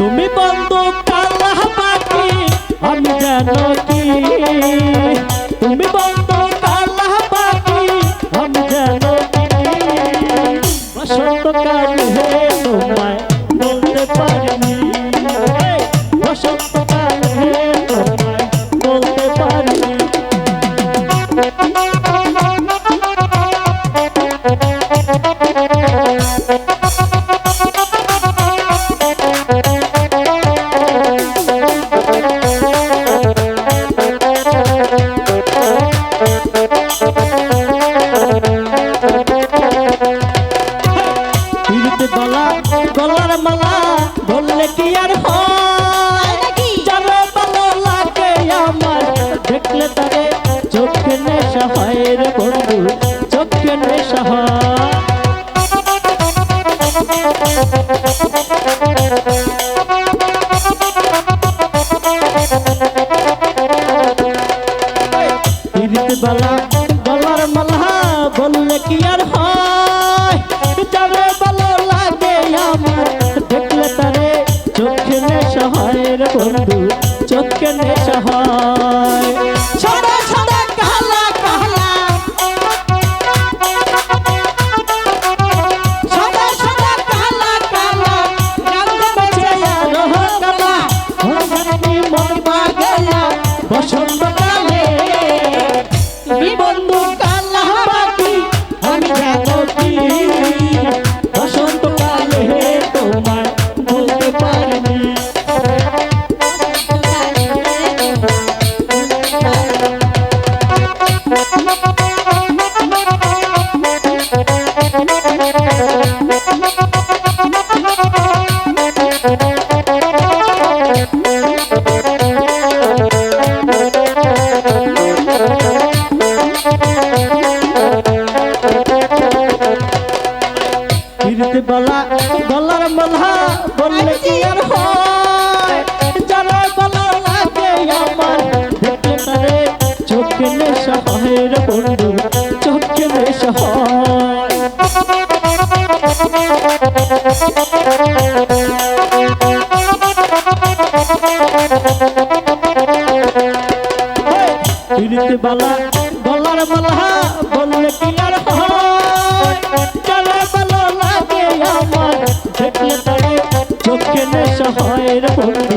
তুমি বন্ধু পাল্লা পাখি আমি জানো কি? তুমি বন্ধু বালা বলার মালা কি আর বলা, গলার মালা বললে কি আর হয়? যারা বলা লাগে আমার দেখে তারে চোখে নেশা হয় রে বন্ধু, চোখে নেশা হয়। বালা, গলার মালা বললে কি আর হয়? চোখে নেশা হয় রে